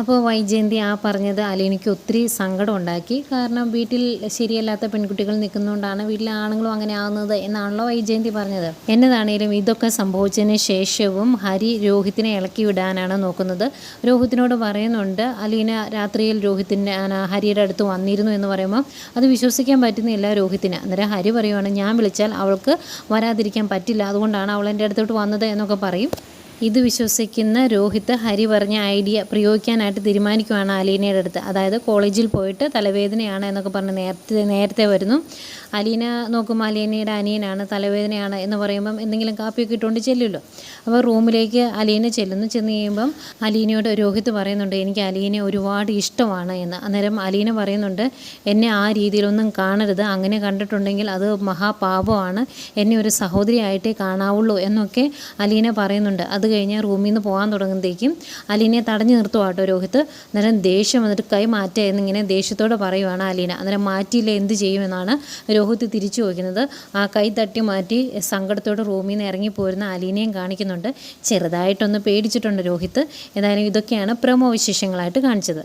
അപ്പോൾ വൈജയന്തി ആ പറഞ്ഞത് അലീനയ്ക്ക് ഒത്തിരി സങ്കടം ഉണ്ടാക്കി കാരണം വീട്ടിൽ ശരിയല്ലാത്ത പെൺകുട്ടികൾ നിൽക്കുന്നതുകൊണ്ടാണ് വീട്ടിലെ ആണുങ്ങളും അങ്ങനെ ആകുന്നത് എന്നാണല്ലോ വൈജയന്തി പറഞ്ഞത്. എന്നതാണേലും ഇതൊക്കെ സംഭവിച്ചതിന് ശേഷവും ഹരി രോഹിത്തിനെ ഇളക്കി വിടാനാണ് നോക്കുന്നത്. രോഹിത്തിനോട് പറയുന്നുണ്ട് അലീന രാത്രിയിൽ രോഹിത്തിന്റെ ഹരിയുടെ അടുത്ത് വന്നിരുന്നു എന്ന് പറയുമ്പോൾ അത് വിശ്വസിക്കാൻ പറ്റുന്നില്ല രോഹിത്തിന്. അന്നേരം ഹരി പറയുവാണ് ഞാൻ വിളിച്ചാൽ അവൾക്ക് വരാതിരിക്കാൻ പറ്റില്ല. അതുകൊണ്ടാണ് അവൾ എന്റെ അടുത്തോട്ട് വന്നത് എന്നൊക്കെ പറയും. ഇത് വിശ്വസിക്കുന്ന രോഹിത് ഹരി പറഞ്ഞ ഐഡിയ പ്രയോഗിക്കാനായിട്ട് തീരുമാനിക്കുവാണ് അലീനയുടെ അടുത്ത്. അതായത് കോളേജിൽ പോയിട്ട് തലവേദനയാണ് എന്നൊക്കെ പറഞ്ഞ് നേരത്തെ നേരത്തെ വരുന്നു. അലീന നോക്കുമ്പോൾ അലീനയുടെ അനിയനാണ് തലവേദനയാണ് എന്ന് പറയുമ്പം എന്തെങ്കിലും കാപ്പിയൊക്കെ ഇട്ടുകൊണ്ട് ചെല്ലുമല്ലോ. അപ്പോൾ റൂമിലേക്ക് അലീന ചെല്ലുന്നു. ചെന്ന് കഴിയുമ്പം അലീനയോട് രോഹിത് പറയുന്നുണ്ട് എനിക്ക് അലീനെ ഒരുപാട് ഇഷ്ടമാണ് എന്ന്. അന്നേരം അലീന പറയുന്നുണ്ട് എന്നെ ആ രീതിയിലൊന്നും കാണരുത്. അങ്ങനെ കണ്ടിട്ടുണ്ടെങ്കിൽ അത് മഹാപാപമാണ് എന്നെ ഒരു സഹോദരിയായിട്ടേ കാണാവുള്ളൂ എന്നൊക്കെ അലീന പറയുന്നുണ്ട്. അത് കഴിഞ്ഞ് റൂമിൽ നിന്ന് പോകാൻ തുടങ്ങുമ്പോഴത്തേക്കും അലീനയെ തടഞ്ഞു നിർത്തുക കേട്ടോ രോഹിത്. അന്നേരം ദേഷ്യം വന്നിട്ട് കൈ മാറ്റുക എന്നിങ്ങനെ ദേഷ്യത്തോടെ പറയുവാണ് അലീന. അന്നേരം മാറ്റിയില്ല എന്ത് ചെയ്യുമെന്നാണ് രോഹിത് തിരിച്ചു ചോദിക്കുന്നത്. ആ കൈ തട്ടി മാറ്റി സങ്കടത്തോടെ റൂമിൽ നിന്ന് ഇറങ്ങി പോരുന്ന അലീനയും കാണിക്കുന്നുണ്ട്. ചെറുതായിട്ടൊന്ന് പേടിച്ചിട്ടുണ്ട് രോഹിത്. ഏതായാലും ഇതൊക്കെയാണ് പ്രമോ വിശേഷങ്ങളായിട്ട് കാണിച്ചത്.